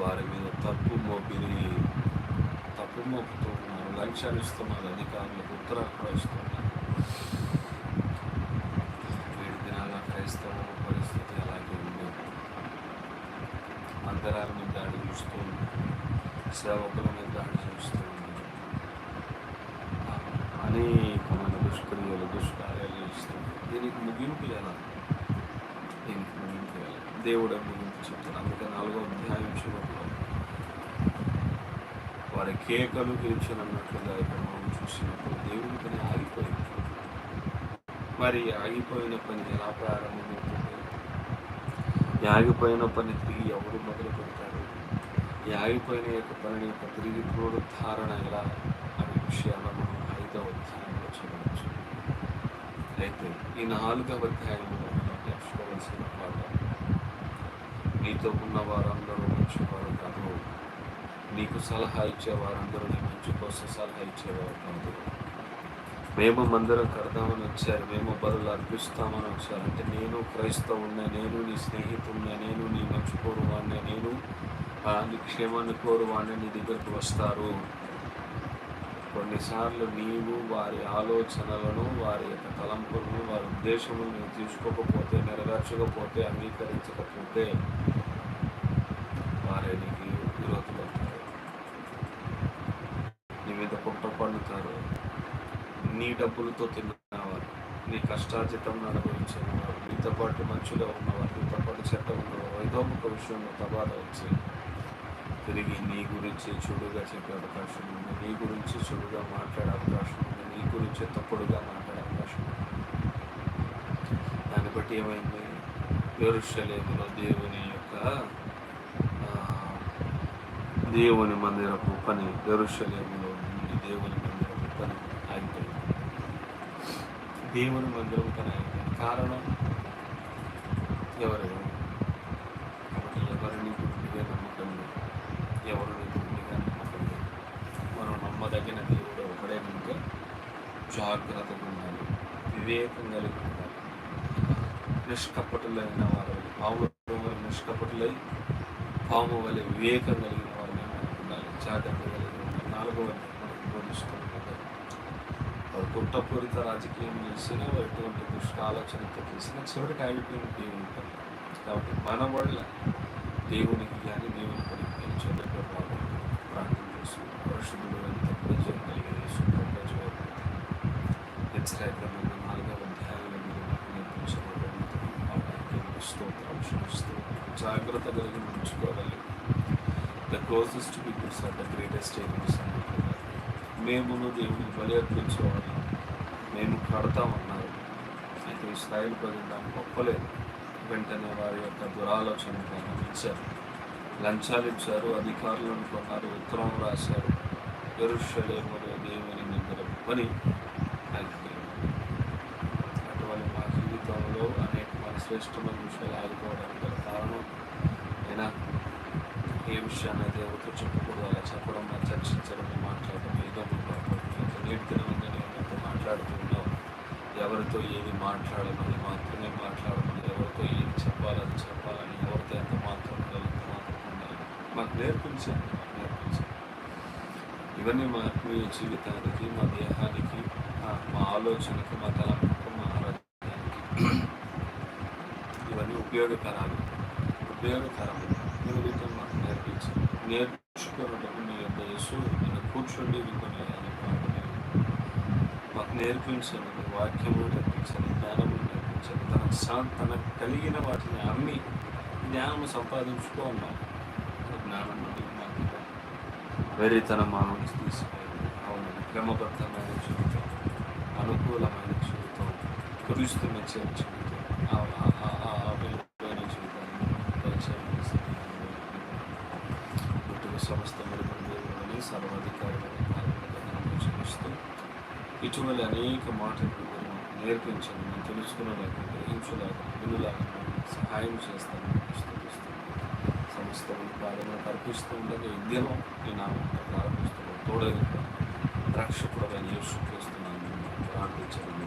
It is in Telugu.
వారి మీద తప్పు మోపిని తప్పు మోపుతూ ఉన్నారు లంచాలు ఇస్తున్నారు అధికారులకు ఉత్తరాలు కూడా ఇస్తున్నారు ఏడు దినాల క్రైస్తవ పరిస్థితి అలాగే ఉంది. మందిరాల మీద దాడి చూస్తూ ఉంది. సేవకుల మీద దాడి చూస్తూ ఉంది. అనేకమైన దుష్క్రియలు దుష్కార్యాలు చేస్తుంది దీనికి ముగింపు ఎలా? దీనికి ముగింపు ఎలా? దేవుడు గురించి చెప్తారు అందుకే నాలుగో అధ్యాయం చివరిలో వారి కేకలు గెలిచినట్లుగా ఇక్కడ మనం చూసినప్పుడు దేవుడి పని ఆగిపోయింది. మరి ఆగిపోయిన పని ఎలా ప్రారంభమవుతుంది? ఆగిపోయిన పని తిరిగి ఎవరు మొదలు పెడతారు? ఈ ఆగిపోయిన యొక్క పనిని యొక్క తిరిగి పునరుద్ధారణ ఎలా? అనే విషయాలను మనం ఐదవ అధ్యాయంలో చూడవచ్చు. అయితే ఈ నాలుగవ అధ్యాయంలో నీతో ఉన్న వారందరూ మంచివారు కాదు. నీకు సలహా ఇచ్చే వారందరూ నీ మంచి కోసం సలహా ఇచ్చేవారు కాదు. మేము మందిరం కడదామని వచ్చారు. మేము బరులు అర్పిస్తామని వచ్చారు. అంటే నేను క్రైస్తవున్నా నేను నీ స్నేహితున్నా నేను నీ మంచి కోరువాడిని నేను నీ క్షేమాన్ని కోరువాడిని నీ దగ్గరికి వస్తారు. కొన్నిసార్లు నీవు వారి ఆలోచనలను వారి యొక్క తలంపులను వారి ఉద్దేశములను తీసుకోకపోతే నెరవేర్చకపోతే అంగీకరించకపోతే వారే నీకు విరోధులు అవుతారు నీ మీద పుట్ట పండుతారు. నీ డబ్బులతో తిన్నవారు నీ కష్టార్జితం అనుభవించిన వారు నీతో పాటు మంచులో ఉన్నవారు నీతో పాటు చెట్ట ఉన్నవారు ఏదో ఒక విషయంలో తబాద వచ్చి తిరిగి నీ గురించి చెడుగా చెప్పే అవకాశం ఉంది. నీ గురించి చెడుగా మాట్లాడే అవకాశం ఉంది. నీ గురించి తప్పుడుగా మాట్లాడే అవకాశం ఉంది దాన్ని ఏమైంది? ఎరుషలేములో దేవుని యొక్క దేవుని మందిరపు పని ఎరుషలేములో నుండి దేవుని మందిరపు పని ఆగిపోయింది. దేవుని మందిరం పని ఆగిపోయింది. కారణం? ఎవరు? కాబట్టి ఎవరిని గుడ్డిగా నమ్మకం లేదు. ఎవరిని గుడ్డిగా నమ్మకం లేదు? మనం నమ్మదగిన దేవుడు ఒకడే కనుక జాగ్రత్తగా ఉండాలి. వివేకం కలిగి ఉండాలి. నిష్కపటులైన వారు పాము నిష్కపటులై పాము వలె వివేకం కలిగిన వారు ఉండాలి. జాగ్రత్త కలిగిన ఉండాలి. నాలుగవది మనకు బోధిస్తుంది వారు కుట్రపూరిత రాజకీయం చేసినా ఎటువంటి దుష్ట ఆలోచనతో చేసినా చివరికి ఆగిపోయిన దేవుని పని. కాబట్టి మన వల్ల దేవునికి కానీ దేవుని పని కానీ ప్రార్థన చేస్తూ పరిశుద్ధులు ఎంత ప్రజలు కలిగిన చేస్తూ అధ్యాయంలో మీరు నాకు నేర్పించబడిన పాఠానికి స్తోత్రం క్షమిస్తూ జాగ్రత్త కలిగి ఉంచుకోవాలి. The closest peoples are the greatest areas మేమును దేవుడిని బలి అర్పించేవాళ్ళం మేము కడతామన్నారు అయితే ఇస్రాయిల్ ప్రజలు దానికి ఒప్పలేదు. వెంటనే వారి యొక్క దురాలోచన ఇచ్చారు లంచాలు ఇచ్చారు అధికారులను కొన్నారు ఉత్తరం రాశారు. ఎరుషలేములో దేవుని నిద్ర పని ఆగిపోయింది అటువంటి మా జీవితంలో అనేక మన శ్రేష్టమైన విషయాలు ఆగిపోవడానికి గల కారణం. అయినా ఏ విషయాన్ని దేవుడితో చెప్పకూడదు అలా చెప్పడం మనం చర్చించడం మాట్లాడడం ఏదో నేటి దినమంగా నేను మీతో మాట్లాడుతున్నావు ఎవరితో ఏది మాట్లాడమని మాత్రమే మాట్లాడమని ఎవరితో ఏది చెప్పాలని చెప్పాలని ఎవరితో ఎంత మాత్రం ఎంత మాత్రం ఉండాలి మాకు నేర్పించండి మాకు నేర్పించండి ఇవన్నీ మా ఆత్మీయ జీవితానికి మా దేహానికి మా ఆలోచనకి మా తలంపుకు మా ఆరోగ్యానికి. ఉపయోగకరాలు ఉపయోగకరము. మీరు మాకు నేర్పించి నేర్చుకున్నప్పుడు మీ యొక్క యేసు నేను కూర్చోండి వినుకొని మాకు నేర్పించండి వాక్యము నేర్పించండి జ్ఞానము నేర్పించండి తన సా తనకు కలిగిన వాటిని అమ్మి జ్ఞానము సంపాదించుకో అన్నాం జ్ఞానం నుండి మాకు ఇవ్వండి. వెర్రితనం మా నుంచి అవును క్రమబద్ధమైన జీవితం అనుకూలమైన జీవితం కురుస్తున్న మెచ్చే జీవితం పుట్టిన సమస్త సర్వాధికారి చూపిస్తూ ఇటువంటి అనేక మాటలు నేర్పించండి మేము తెలుసుకునేలాగా గ్రహించలాగా వినులాగా సహాయం చేస్తాను సమస్తము ప్రారంభం కల్పిస్తూ ఉండగా ఉద్యమం దినం ఈ నామం ప్రారంభిస్తూ తోడైన రక్షకుడైన యేసు క్రీస్తున్నాను ప్రార్థించండి